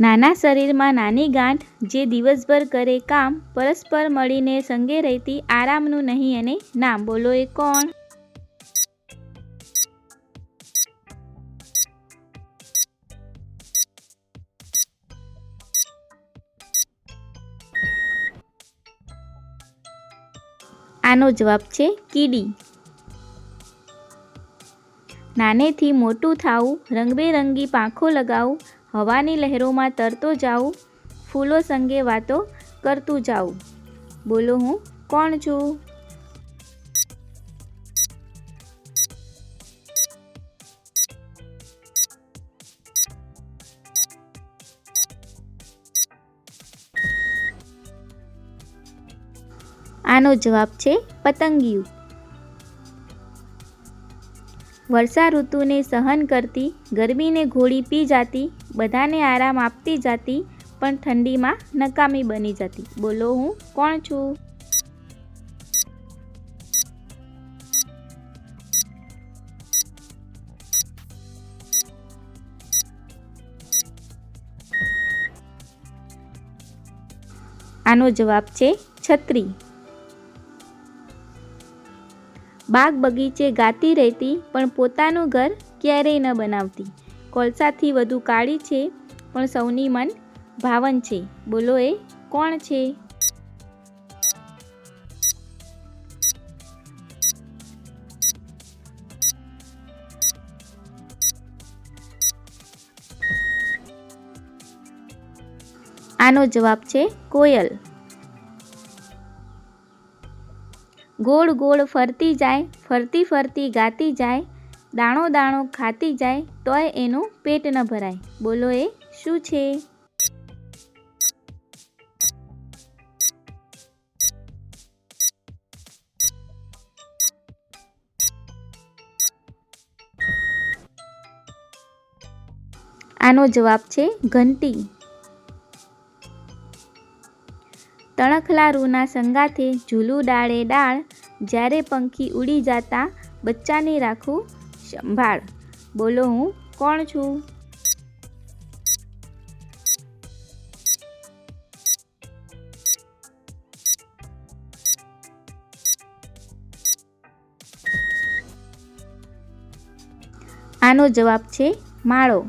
નાના શરીરમાં નાની ગાંઠ જે દિવસભર કરે કામ, પરસ્પર મળીને સંગે રહેતી આરામનું નહીં અને નામ બોલો એ કોણ? આનો જવાબ છે કીડી. નાનેથી મોટું થાવું, રંગબેરંગી પાંખો લગાવું હવાની લહેરોમાં તરતો જાઉં, ફૂલો સંગે વાતો કરતું જાઉં. બોલો હું કોણ છું? આનો જવાબ છે પતંગિયું. વર્ષા ઋતુને સહન કરતી, ગરમીને ઘોળી પી જાતી, બધાને આરામ આપતી જાતી, પણ ઠંડીમાં નકામી બની જતી. બોલો હું કોણ છું? આનો જવાબ છે છત્રી. બાગ બગીચે ગાતી રહેતી, પણ પોતાનું ઘર ક્યારેય ન બનાવતી. કોલસાથી વધુ કાળી છે, પણ સૌની મન ભાવન છે. બોલો એ, કોણ છે? આનો જવાબ છે, કોયલ. ગોળ ગોળ ફરતી જાય, ફરતી ફરતી ગાતી જાય, દાણો દાણો ખાતી જાય, તોય એનું પેટ ન ભરાય. બોલો એ શું છે? આનો જવાબ છે ઘંટી. તણખલા રૂના સંગાથે ઝૂલું ડાળે ડાળ, જ્યારે પંખી ઉડી જાતા બચ્ચાને રાખું સંભાળ. બોલો હું કોણ છું? આનો જવાબ છે, માળો.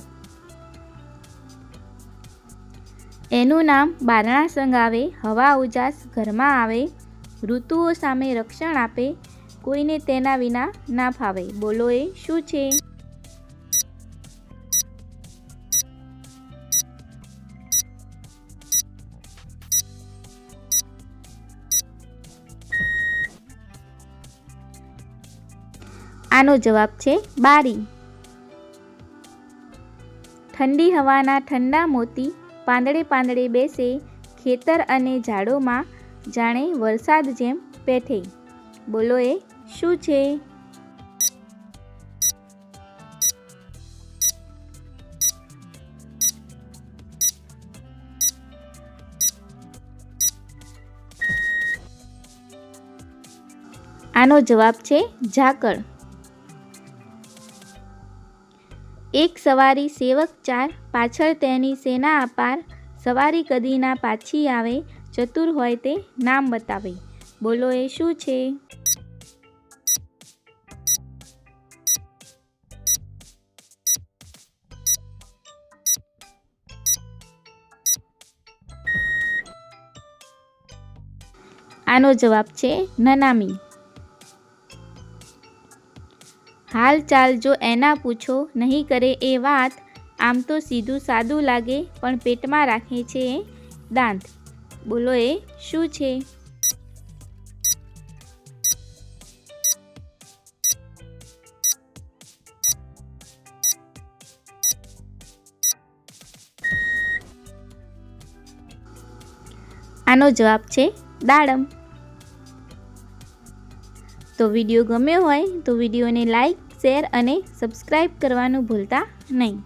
એનું નામ બારણા સંગાવે હવા ઉજાસ ઘરમાં આવે, ઋતુઓ સામે રક્ષણ આપે, કોઈને તેના વિના ના ફાવે. બોલો એ શું છે? આનો જવાબ છે બારી. ઠંડી હવાના ઠંડા મોતી પાંદડે પાંદડે બેસે ખેતર અને ઝાડોમાં જાણે વરસાદ જેમ પેઠે બોલો એ, શું છે? આનો જવાબ છે ઝાકળ. એક સવારી સેવક ચાર, પાછળ તેની સેના અપાર, સવારી કદીના પાછી આવે, ચતુર હોય તે નામ બતાવે. બોલો, એ શું છે? આનો જવાબ છે નનામી. હાલ ચાલ જો એના પૂછો, નહીં કરે એ વાત. આમ તો સીધું સાદું લાગે, પણ પેટમાં રાખે છે દાંત. બોલો એ, શું છે? આનો જવાબ છે દાડમ. તો વીડિયો ગમ્યો હોય તો વિડીયોને લાઈક શેર અને સબસ્ક્રાઈબ કરવાનું ભૂલતા નહીં.